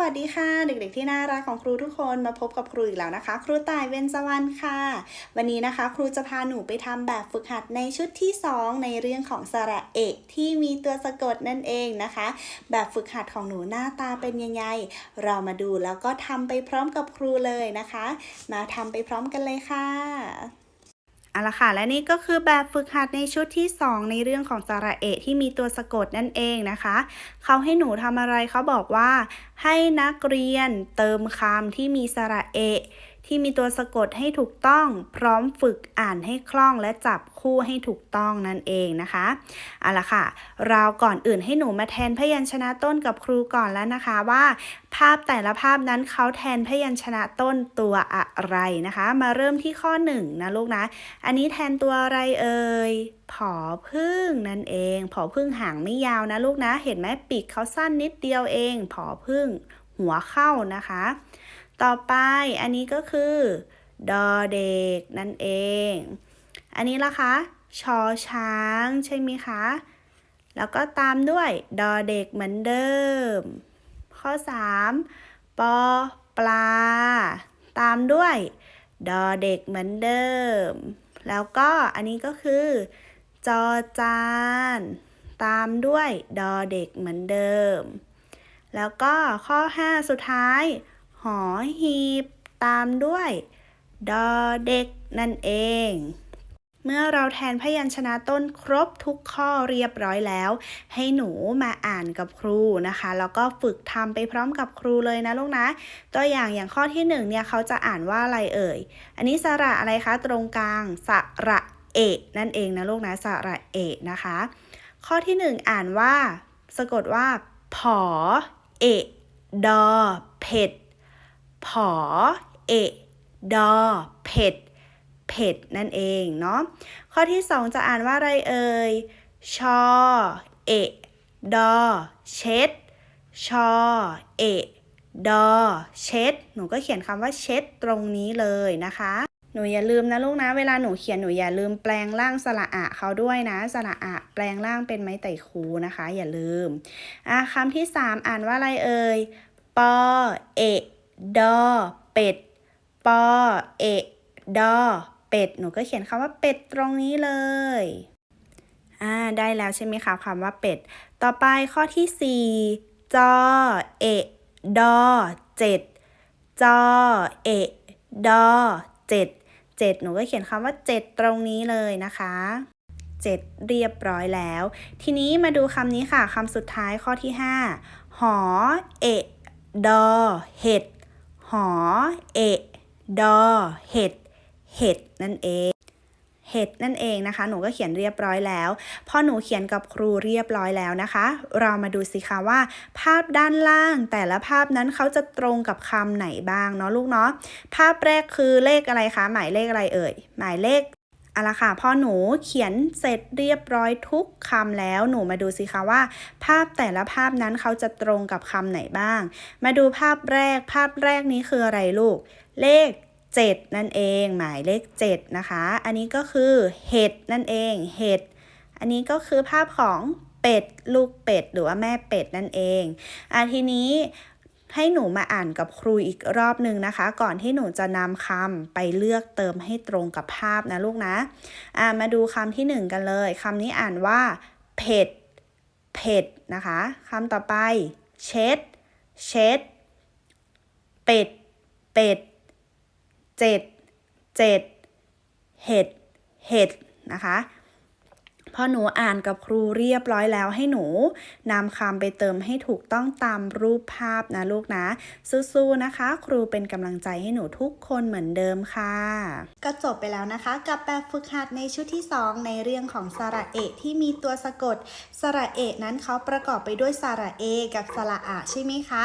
วัสดีค่ะ เด็กๆที่น่ารักของครูทุกคนมาพบกับครูอีกแล้วนะคะ ครูต่ายเวนสวรรค์ค่ะ วันนี้นะคะ ครูจะพาหนูไปทำแบบฝึกหัดในชุดที่ 2 ในเรื่องของสระเอกที่มีตัวสะกดนั่นเองนะคะ แบบฝึกหัดของหนูหน้าตาเป็นยังไง เรามาดูแล้วก็ทำไปพร้อมกับครูเลยนะคะ มาทำไปพร้อมกันเลยค่ะ เอาละค่ะ และนี่ก็คือแบบฝึกหัดในชุดที่ 2 ในเรื่องของสระเอะที่มีตัวสะกดนั่นเองนะคะ เขาให้หนูทำอะไรเขาบอกว่า ให้นักเรียนเติมคำที่มีสระเอะ ที่มีตัวสะกดให้ถูกต้อง พร้อมฝึกอ่านให้คล่องและจับคู่ให้ถูกต้องนั่นเองนะคะเอาละค่ะ เราก่อนอื่นให้หนูมาแทนพยัญชนะต้นกับครูก่อนแล้วนะคะว่า ภาพแต่ละภาพนั้นเขาแทนพยัญชนะต้นตัวอะไรนะคะ มาเริ่มที่ข้อหนึ่งนะลูกนะ อันนี้แทนตัวอะไรเอ่ยผอพึ่งนั่นเอง ผอพึ่งหางไม่ยาวนะลูกนะ เห็นไหมปีกเขาสั้นนิดเดียวเอง ผอพึ่งหัวเข้านะคะ ต่อไปอันนี้ก็คือดอเด็กนั่นเอง อันนี้ละคะชอช้างใช่ไหมคะ แล้วก็ตามด้วยดอเด็กเหมือนเดิม ข้อ 3 ปอปลา ตามด้วยดอเด็กเหมือนเดิม แล้วก็อันนี้ก็คือ จอจาน ตามด้วยดอเด็กเหมือนเดิม แล้วก็ข้อ 5 สุดท้าย หอหีบ ตามด้วย ดอเด็กนั่นเอง เมื่อเราแทนพยัญชนะต้นครบทุกข้อเรียบร้อยแล้ว ให้หนูมาอ่านกับครูนะคะ แล้วก็ฝึกทำไปพร้อมกับครูเลยนะลูกนะ ตัวอย่างอย่างข้อที่หนึ่งเนี่ยเขาจะอ่านว่าอะไรเอ่ย อันนี้สระอะไรคะตรงกลางสระเอกนั่นเองนะลูกนะสระเอกนะคะ ข้อที่หนึ่งอ่านว่า สะกดว่าผอเอะดอเผ็ด ผอ เอะดอ เผ็ด เผ็ดนั่นเองเนาะ ข้อที่สองจะอ่านว่าอะไรเอ่ย ชอ เอะดอ เช็ด ชอ เอะดอ เช็ด หนูก็เขียนคำว่าเช็ดตรงนี้เลยนะคะ หนูอย่าลืมนะลูกนะ เวลาหนูเขียนหนูอย่าลืมแปลงร่างสระอะเขาด้วยนะ สระอะแปลงร่างเป็นไม้ไต่คูนะคะ อย่าลืม อะคำที่สามอ่านว่าอะไรเอ่ย ปอ เอะ ดอ เป็ด ปอ เอะดอ เป็ด หนูก็เขียนคำว่าเป็ดตรงนี้เลย อ่า ได้แล้วใช่ไหมคะคำว่าเป็ด ต่อไปข้อที่สี่จอ เอะดอ เจ็ด จอ เอะดอ เจ็ด เจ็ด หนูก็เขียนคำว่าเจ็ดตรงนี้เลยนะคะเจ็ดเรียบร้อยแล้ว ทีนี้มาดูคำนี้ค่ะคำสุดท้ายข้อที่ห้าหอ เอะดอ เห็ด หอ เอะ ดอ เห็ด เห็ดนั่นเองเห็ดนั่นเองนะคะ หนูก็เขียนเรียบร้อยแล้ว พอหนูเขียนกับครูเรียบร้อยแล้วนะคะ เรามาดูสิคะว่า ภาพด้านล่าง แต่ละภาพนั้นเขาจะตรงกับคำไหนบ้างเนาะลูกเนาะ ภาพแรกคือเลขอะไรคะ หมายเลขอะไรเอ่ย หมายเลข เอาละค่ะพอหนูเขียนเสร็จเรียบร้อยทุกคำแล้วหนูมาดูสิคะว่า ภาพแต่ละภาพนั้นเขาจะตรงกับคำไหนบ้าง มาดูภาพแรกภาพแรกนี้คืออะไรลูก เลข 7 นั่นเอง หมายเลข 7 นะคะ อันนี้ก็คือเห็ดนั่นเองเห็ดอันนี้ก็คือภาพของเป็ดลูกเป็ดหรือว่าแม่เป็ดนั่นเองอะทีนี้ ให้หนูมาอ่านกับครูอีกรอบหนึ่งนะคะ ก่อนที่หนูจะนำคำไปเลือกเติมให้ตรงกับภาพนะลูกนะะมาดูคำที่หนึ่งกันเลยคำนี้อ่านว่าเผ็ดเผ็ดนะคะคำต่อไป เช็ด เช็ด เป็ด เป็ด เจ็ด เจ็ด เห็ด เห็ดนะคะ อหนูอ่านกับครูเรียบร้อยแล้วให้หนูนำคำไปเติมให้ถูกต้องตามรูปภาพนะลูกนะสู้ๆนะคะ ครูเป็นกำลังใจให้หนูทุกคนเหมือนเดิมค่ะ ก็จบไปแล้วนะคะ กับแบบฝึกหัดในชุดที่ 2 ในเรื่องของสระเอกที่มีตัวสะกด สระเอกนั้นเขาประกอบไปด้วยสระเอกับสระอะใช่ไหมคะ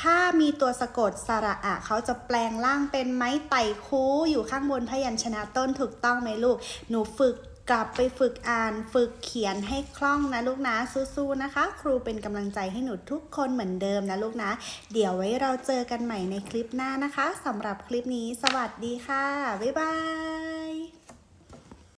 ถ้ามีตัวสะกดสระอะเขาจะแปลงร่างเป็นไม้ไต่คูอยู่ข้างบนพยัญชนะต้นถูกต้องไหมลูก หนูฝึก กลับไปฝึกอ่านฝึกเขียนให้คล่องนะลูกนะสู้ๆนะคะ ครูเป็นกำลังใจให้หนูทุกคนเหมือนเดิมนะลูกนะ เดี๋ยวไว้เราเจอกันใหม่ในคลิปหน้านะคะสำหรับคลิปนี้ สวัสดีค่ะ บ๊ายบาย